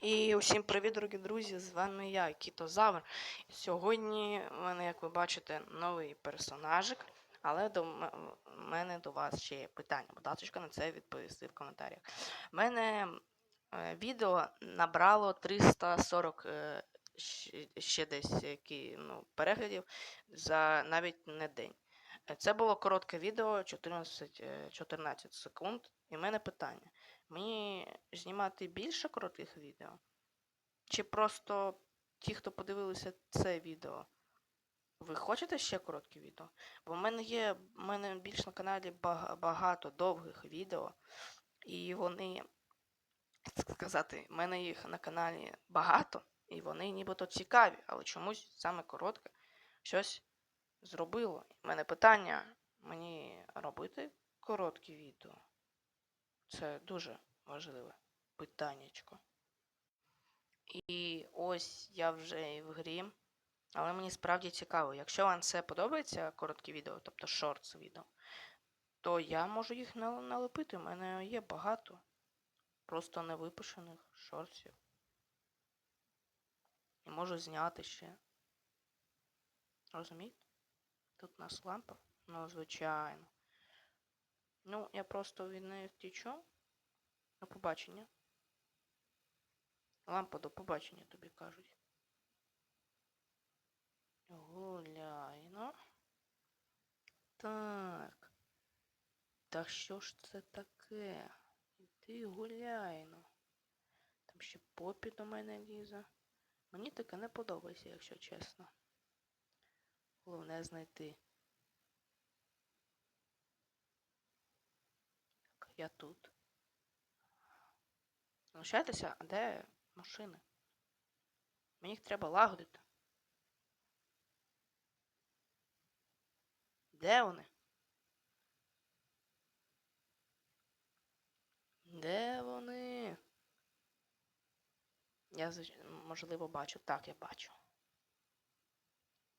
І усім привіт, дорогі друзі! З вами я, Кітозавр. Сьогодні в мене, як ви бачите, новий персонажик, але до мене до вас ще є питання. Будь на це відповісти в коментарях. У мене е, відео набрало 340 е, ще десь які, ну, переглядів за навіть не день. Е, Це було коротке відео, 14, е, 14 секунд. І в мене питання. Мені знімати більше коротких відео? Чи просто ті, хто подивилися це відео? Ви хочете ще короткі відео? Бо в мене є, в мене більш на каналі багато довгих відео, і вони, сказати, в мене їх на каналі багато, і вони нібито цікаві, але чомусь саме коротке щось зробило. У мене питання: мені робити короткі відео? Це дуже важливе питаннячко. І ось я вже і в грі. Але мені справді цікаво, якщо вам це подобається, короткі відео, тобто шортс відео, то я можу їх налепити. У мене є багато просто невипущених шортсів. І можу зняти ще. Розумієте? Тут у нас лампа. Ну, звичайно. Ну, я просто від неї втічу. До побачення. Лампа до побачення тобі кажуть. Гуляйно. Так. Та що ж це таке? Іди гуляйно. Там ще попі до мене лізе. Мені таке не подобається, якщо чесно. Головне знайти. Я тут. Лишайтеся, а де машини? Мені їх треба лагодити. Де вони? Де вони? Я, можливо, бачу. Так, я бачу.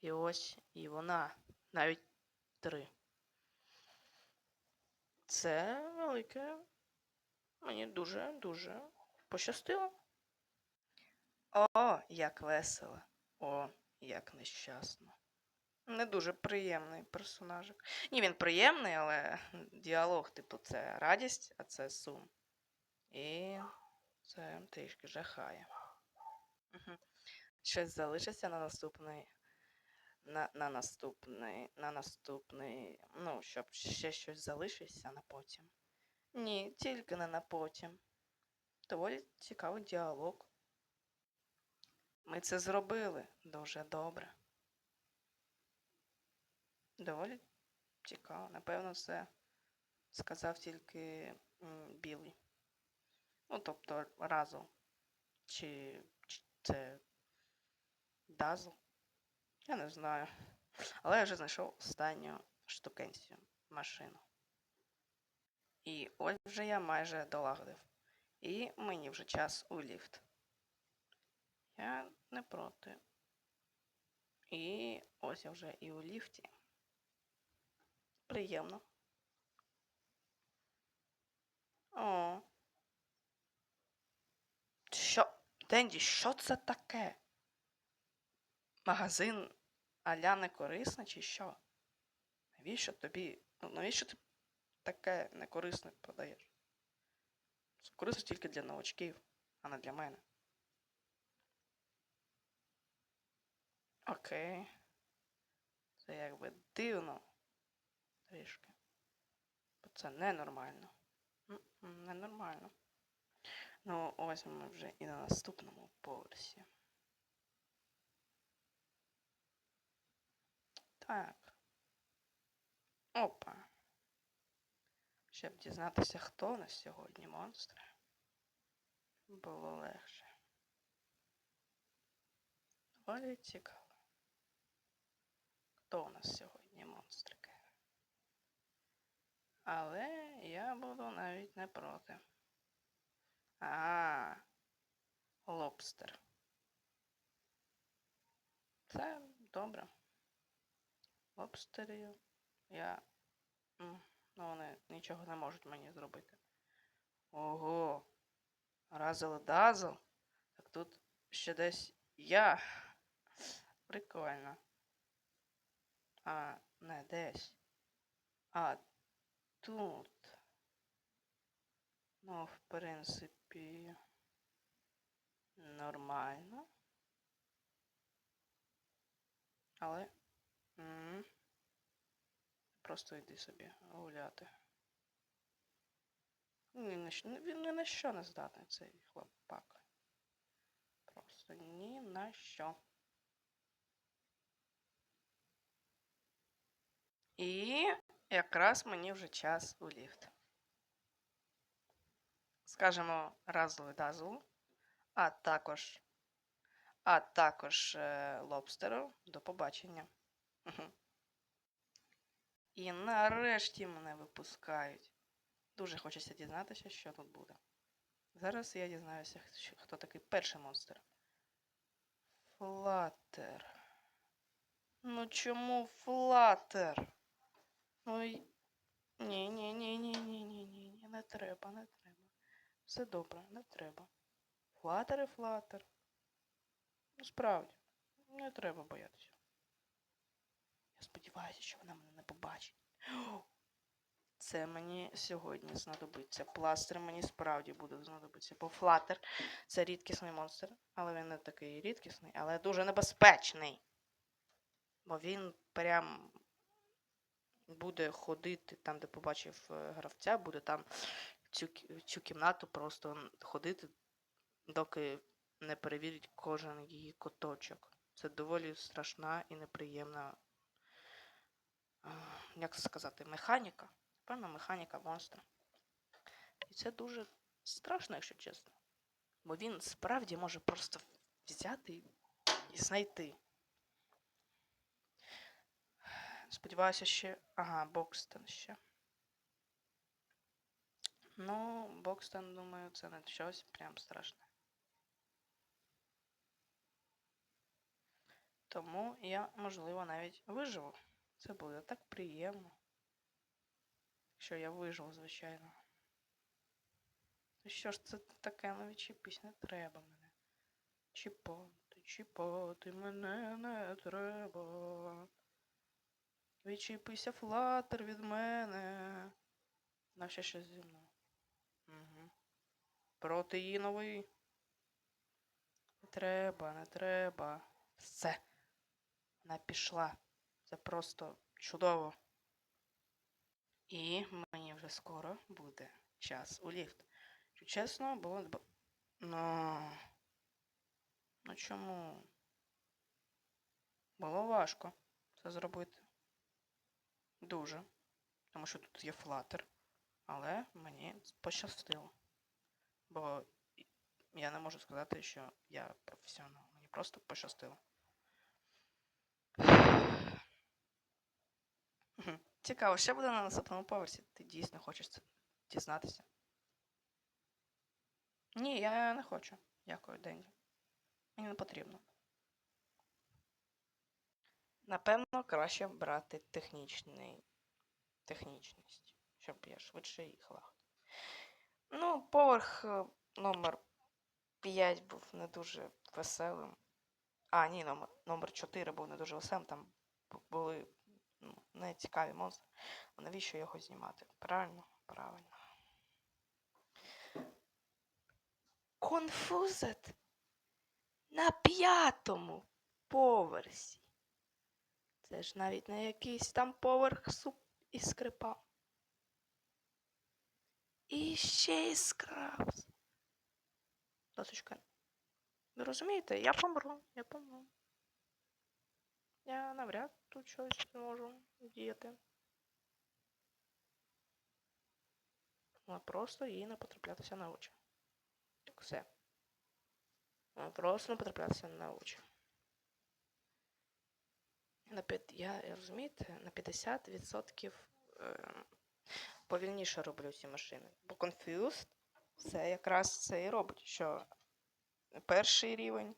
І ось і вона. Навіть три. Це велике. Мені дуже-дуже пощастило. О, як весело. О, як нещасно. Не дуже приємний персонажик. Ні, він приємний, але діалог, типу, це радість, а це сум. І це трішки жахає. Угу. Щось залишиться на наступний. На, на наступний. На наступний. Ну, щоб ще щось залишиться на потім. Ні, тільки не на потім. Доволі цікавий діалог. Ми це зробили дуже добре. Доволі цікаво. Напевно, це сказав тільки білий. Ну, тобто разом. Чи, чи це дазл? Я не знаю. Але я вже знайшов останню штукенцію машину. І ось вже я майже долагодив. І мені вже час у ліфт. Я не проти. І ось я вже і у ліфті. Приємно. О. Що? Денді, що це таке? Магазин аля не корисний чи що? Навіщо тобі? Ну, навіщо ти таке некорисне продаєш? Це корисно тільки для новачків, а не для мене. Окей. Це якби дивно. Трішки. Бо це ненормально. Ненормально. Ну, ось ми вже і на наступному поверсі. Так. Опа. Щоб дізнатися, хто у нас сьогодні монстри. Було легше. Доволі цікаво. Хто у нас сьогодні монстрики? Але я буду навіть не проти. А, лобстер. Це добре. Лобстерів я. Ну, вони нічого не можуть мені зробити. Ого. Разел дазл. Так тут ще десь я. Прикольно. А, не десь. А тут. Ну, в принципі. Нормально. Але. Просто йди собі гуляти. Він ні на що не здатний, цей хлопак. Просто ні на що. І якраз мені вже час у ліфт. Скажемо разовий дазл, а також, а також е, лобстеру. До побачення. І нарешті мене випускають. Дуже хочеться дізнатися, що тут буде. Зараз я дізнаюся, хто такий перший монстр. Флаттер. Ну чому флаттер? Ну ні, ні, ні, ні, ні, ні, ні, ні, не треба, не треба. Все добре, не треба. Флаттер і флаттер. Ну справді, не треба боятися. Сподіваюся, що вона мене не побачить. Це мені сьогодні знадобиться. Пластир мені справді буде знадобитися. Бо флаттер це рідкісний монстр, але він не такий рідкісний, але дуже небезпечний. Бо він прям буде ходити там, де побачив е, гравця, буде там цю, цю кімнату просто ходити, доки не перевірить кожен її куточок. Це доволі страшна і неприємна, як сказати, механіка. Певна механіка монстра. І це дуже страшно, якщо чесно. Бо він справді може просто взяти і- знайти. Сподіваюся, ще. Ага, Бокстон ще. Ну, Бокстон, думаю, це не щось прям страшне. Тому я, можливо, навіть виживу. Це буде так приємно. Якщо я виживу, звичайно. Ну що ж це таке, ну відчепись, не треба мене. Чіпати, чіпати мене не треба. Відчіпися флатер від мене. На ще щось зі мною. Угу. Протеїновий. Не треба, не треба. Все. Вона пішла. Це просто чудово. І мені вже скоро буде час у ліфт. Чесно, було. Ну. Ну чому? Було важко це зробити. Дуже. Тому що тут є флатер. Але мені пощастило. Бо я не можу сказати, що я професіонал. Мені просто пощастило. Цікаво, що буде на наступному поверсі? Ти дійсно хочеш це дізнатися? Ні, я не хочу. Дякую, Денді. Мені не потрібно. Напевно, краще брати технічний. технічність, щоб я швидше їхала. Ну, поверх е, номер 5 був не дуже веселим. А, ні, номер, номер 4 був не дуже веселим. Там були ну, нецікаві монстри. А навіщо його знімати? Правильно? Правильно. Конфузет на п'ятому поверсі. Це ж навіть не якийсь там поверх суп і скрипа. І ще й скрабс. Досочка. Ви розумієте, я помру, я помру. Я навряд тут щось зможу діяти. Але просто їй не потраплятися на очі. Так все. Е, Просто не потраплятися на очі. На п'ят... Я розумієте, на 50% е, повільніше роблю ці машини. Бо Confused це якраз це і робить, що перший рівень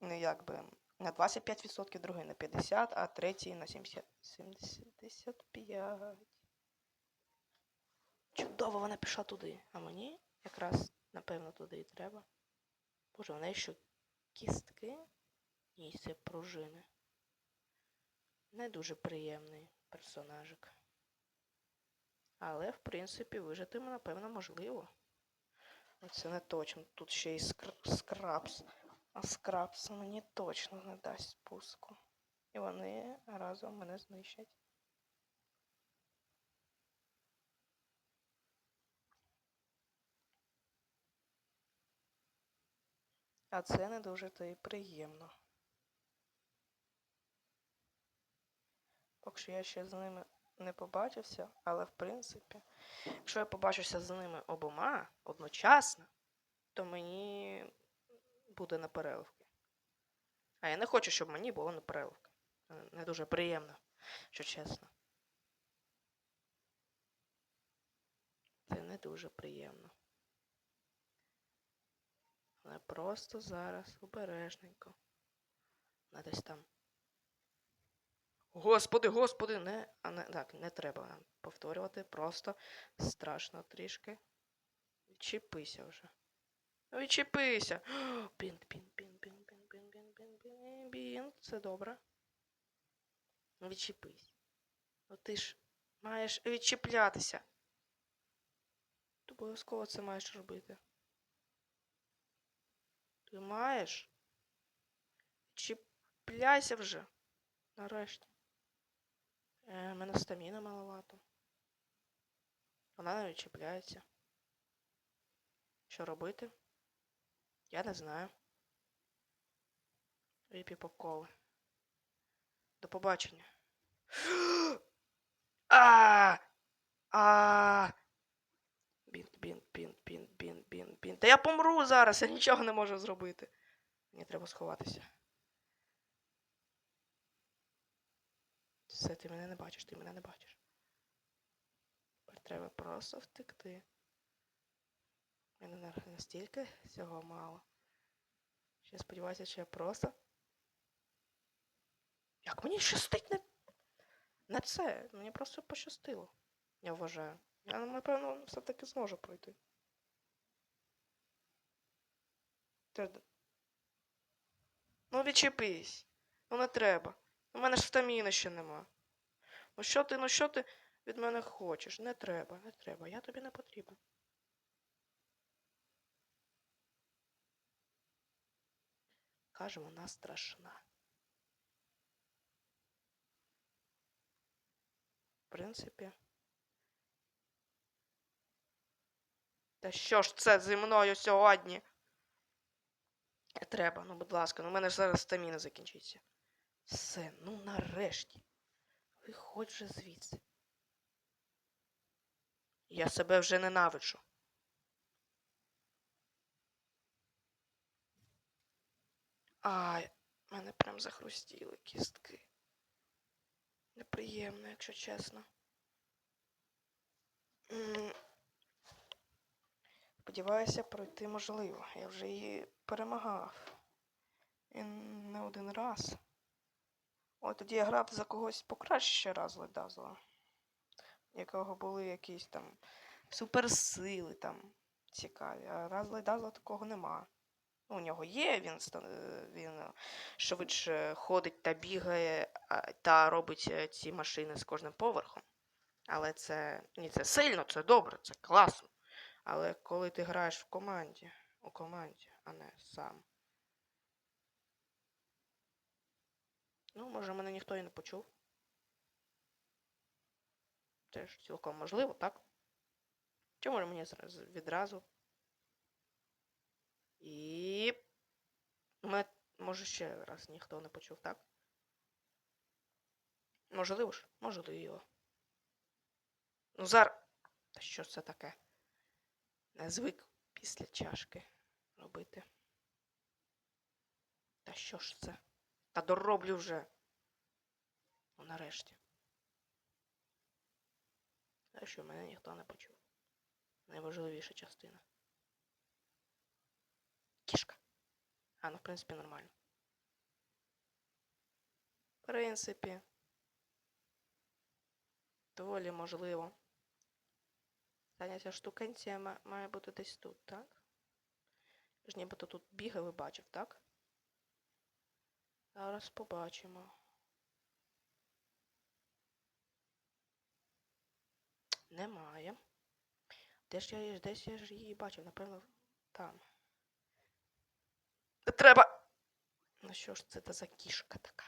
ну, якби на 25%, другий на 50%, а третій на 70, 75. Чудово, вона пішла туди. А мені якраз, напевно, туди і треба. Боже, в неї що кістки? Ні, це пружини. Не дуже приємний персонажик. Але, в принципі, вижити, напевно, можливо. Оце не точно. Тут ще й скр- скрабс. А скрабс мені точно не дасть спуску. І вони разом мене знищать. А це не дуже то і приємно. Поки що я ще з ними не побачився, але в принципі, якщо я побачуся з ними обома одночасно, то мені буде на переливки. А я не хочу, щоб мені було на переливки. Не дуже приємно, що чесно. Це не дуже приємно. Але просто зараз обережненько. Вона десь там. Господи, господи, не. А не так, не треба повторювати. Просто страшно трішки. Відчепися вже. Ну, бінт, бінт, бінт, бінт, бінт, бінт, бінт, бінт, бінт. Це добре. Ну, Відчепись. Ну ти ж маєш відчіплятися. Ти обов'язково це маєш робити. Ти маєш? Чіпляйся вже. Нарешті. Е, мене стаміна маловато. Вона не відчіпляється. Що робити? Я не знаю. Випі попколи. До побачення. А! А! Бінт, бінт, бінт, бінт, бінт, бінт, бінт. Та я помру зараз, я нічого не можу зробити. Мені треба сховатися. Все, ти мене не бачиш, ти мене не бачиш. Треба просто втекти. Мене на- настільки цього мало. Ще сподіваюся, що я просто. Як мені щастить на... на це? Мені просто пощастило. Я вважаю. Я, напевно, все-таки зможу пройти. Ти... Ну, відчепись. Ну не треба. У мене ж стаміни ще нема. Ну що ти, ну що ти від мене хочеш? Не треба, не треба. Я тобі не потрібен. Каже, вона страшна. В принципі. Та що ж це зі мною сьогодні? Треба, ну будь ласка, ну в мене ж зараз стаміна закінчиться. Все, ну нарешті. Виходь же звідси. Я себе вже ненавиджу. Ай, мене прям захрустіли кістки. Неприємно, якщо чесно. Сподіваюся, пройти можливо. Я вже її перемагав. І не один раз. О, тоді я грав за когось покраще раз ледазла. Якого були якісь там суперсили там цікаві. А раз ледазла такого нема. Ну, у нього є, він, е, він е, швидше ходить та бігає та робить е, ці машини з кожним поверхом. Але це ні, це сильно, це добре, це класно. Але коли ти граєш в команді, у команді, а не сам. Ну, може, мене ніхто і не почув. Це ж цілком можливо, так? Чи може мені відразу? І. Мене, може, ще раз ніхто не почув, так? Можливо ж, можливо. Ну, зараз. Та що це таке? Не звик після чашки робити. Та що ж це? Та дороблю вже. Ну, нарешті. Те, що мене ніхто не почув. Найважливіша частина. Кішка. А, ну, в принципі, нормально. В принципі. Доволі можливо. Ця штукенція має бути десь тут, так? Ж нібито тут бігав і бачив, так? Зараз побачимо. Немає. Де ж я десь я ж її бачив, напевно, там. Треба. Ну що ж це за кішка така?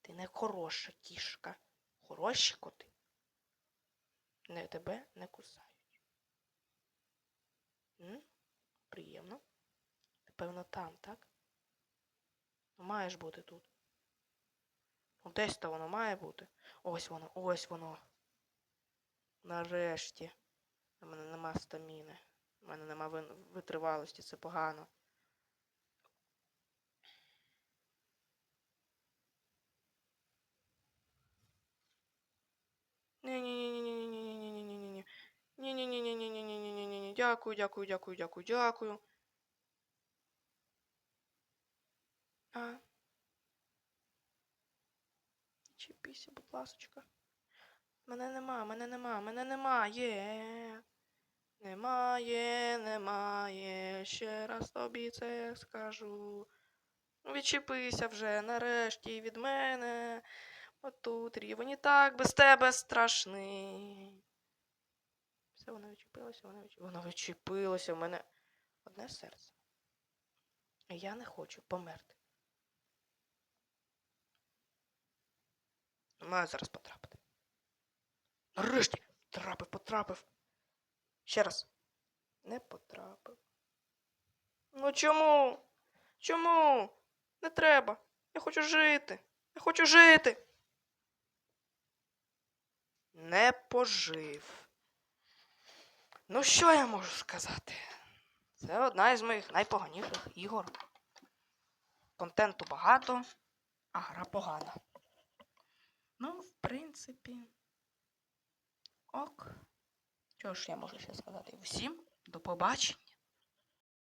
Ти не хороша кішка. Хороші коти. Не тебе не кусають. М? Приємно. Ти, певно, там, так? Ну, маєш бути тут. Ну, десь то воно має бути. Ось воно, ось воно. Нарешті. У мене нема стаміни. У мене нема витривалості, це погано. Ні-ні-ні-ні-ні-ні-ні-ні-ні-ні. Ні-ні-ні-ні-ні-ні-ні-ні-ні. Дякую, дякую, дякую, дякую, дякую. А. Чіпися, будь ласочка. Мене нема, мене нема, мене немає. Немає, немає. Ще раз тобі це скажу. Відчепися вже нарешті від мене. Отут рівень і так без тебе страшний. Все, воно відчепилося, воно відчепилося. Воно відчепилося в мене одне серце. Я не хочу померти. Маю зараз потрапити. Нарешті! Потрапив, потрапив. Ще раз. Не потрапив. Ну чому? Чому? Не треба. Я хочу жити. Я хочу жити. Не пожив. Ну, що я можу сказати? Це одна із моїх найпоганіших ігор. Контенту багато, а гра погана. Ну, в принципі. Ок. Що ж я можу ще сказати? Всім до побачення.